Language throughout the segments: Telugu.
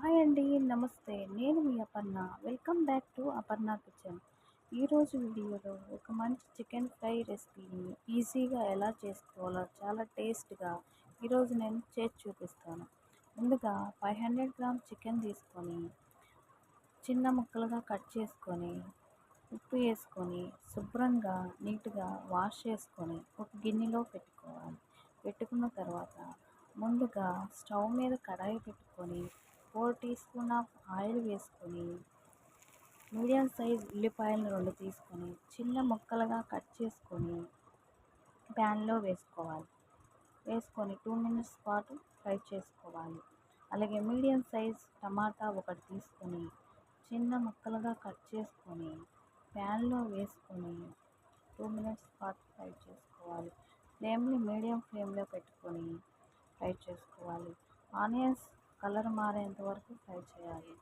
హాయ్ అండి నమస్తే. నేను మీ Aparna. Welcome back to Aparna kitchen. ఈరోజు వీడియోలో ఒక మంచి చికెన్ ఫ్రై రెసిపీని ఈజీగా ఎలా చేసుకోవాలో చాలా టేస్ట్గా ఈరోజు నేను చేసి చూపిస్తాను. ముందుగా ఫైవ్ హండ్రెడ్ గ్రామ్ చికెన్ తీసుకొని చిన్న ముక్కలుగా కట్ చేసుకొని ఉప్పు వేసుకొని శుభ్రంగా నీట్గా వాష్ చేసుకొని ఒక గిన్నెలో పెట్టుకోవాలి. పెట్టుకున్న తర్వాత ముందుగా స్టవ్ మీద కడాయి పెట్టుకొని four teaspoon of oil వేసుకొని మీడియం సైజ్ ఉల్లిపాయలను రెండు తీసుకొని చిన్న ముక్కలుగా కట్ చేసుకొని ప్యాన్లో వేసుకోవాలి. వేసుకొని టూ మినిట్స్ పాటు ఫ్రై చేసుకోవాలి. అలాగే మీడియం సైజ్ టమాటా ఒకటి తీసుకొని చిన్న ముక్కలుగా కట్ చేసుకొని ప్యాన్లో వేసుకొని టూ మినిట్స్ పాటు ఫ్రై చేసుకోవాలి. ఫ్లేమ్ని మీడియం ఫ్లేమ్లో పెట్టుకొని ఫ్రై చేసుకోవాలి. ఆనియన్స్ కలర్ మారేంత వరకు ఫ్రై చేయాలి.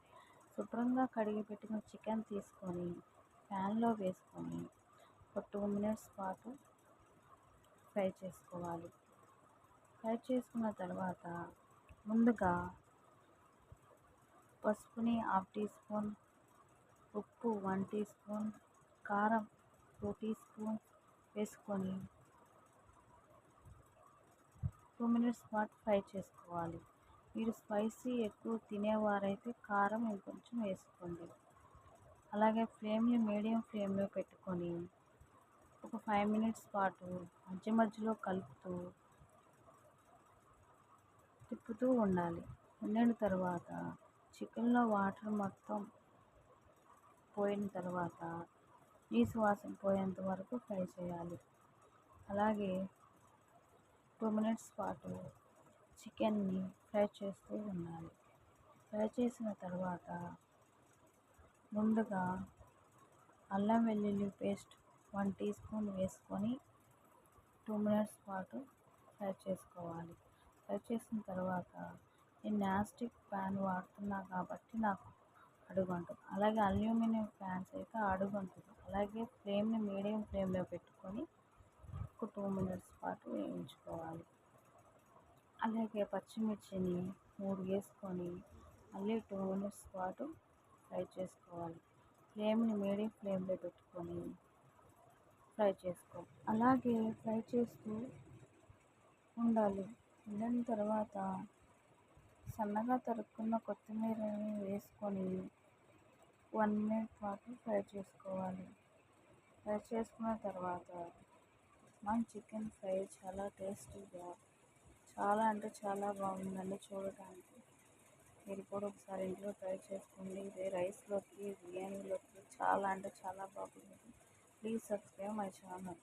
శుభ్రంగా కడిగి పెట్టిన చికెన్ తీసుకొని ప్యాన్లో వేసుకొని ఒక టూ మినిట్స్ పాటు ఫ్రై చేసుకోవాలి. ఫ్రై చేసుకున్న తర్వాత ముందుగా పసుపుని హాఫ్ టీ స్పూన్ ఉప్పు వన్ టీ స్పూన్ కారం టూ టీ స్పూన్ వేసుకొని టూ మినిట్స్ పాటు ఫ్రై చేసుకోవాలి. మీరు స్పైసీ ఎక్కువ తినేవారైతే కారం ఇంకొంచెం వేసుకోండి. అలాగే ఫ్లేమ్ని మీడియం ఫ్లేమ్లో పెట్టుకొని ఒక ఫైవ్ మినిట్స్ పాటు మధ్య మధ్యలో కలుపుతూ తిప్పుతూ ఉండాలి. ఉండిన తర్వాత చికెన్లో వాటర్ మొత్తం పోయిన తర్వాత నీసు సువాసన పోయేంత వరకు ఫ్రై చేయాలి. అలాగే టూ మినిట్స్ పాటు చికెన్ని ఫ్రై చేస్తూ ఉండాలి. ఫ్రై చేసిన తర్వాత ముందుగా అల్లం వెల్లుల్లి పేస్ట్ వన్ టీ స్పూన్ వేసుకొని టూ మినిట్స్ పాటు ఫ్రై చేసుకోవాలి. ఫ్రై చేసిన తర్వాత నేను నాస్టిక్ ప్యాన్ వాడుతున్నా కాబట్టి నాకు అడుగంటుంది. అలాగే అల్యూమినియం ప్యాన్స్ అయితే అడుగంటుంది. అలాగే ఫ్లేమ్ని మీడియం ఫ్లేమ్లో పెట్టుకొని ఒక టూ మినిట్స్ పాటు వేయించుకోవాలి. అలాగే పచ్చిమిర్చిని మూడు వేసుకొని మళ్ళీ టూ మినిట్స్ పాటు ఫ్రై చేసుకోవాలి. ఫ్లేమ్ని మీడియం ఫ్లేమ్లో పెట్టుకొని ఫ్రై చేసుకోవాలి అలాగే ఫ్రై చేస్తూ ఉండాలి. ఉండిన తర్వాత సన్నగా తరుక్కున్న కొత్తిమీరని వేసుకొని వన్ మినిట్ పాటు ఫ్రై చేసుకోవాలి. ఫ్రై చేసుకున్న తర్వాత మన చికెన్ ఫ్రై చాలా టేస్టీగా చాలా అంటే చాలా బాగుందండి చూడటానికి. మీరు కూడా ఒకసారి ఇంట్లో ట్రై చేసుకోండి. ఇది రైస్లోకి బిర్యానీలోకి చాలా అంటే చాలా బాగుంటుంది ప్లీజ్ సబ్స్క్రైబ్ మై ఛానల్.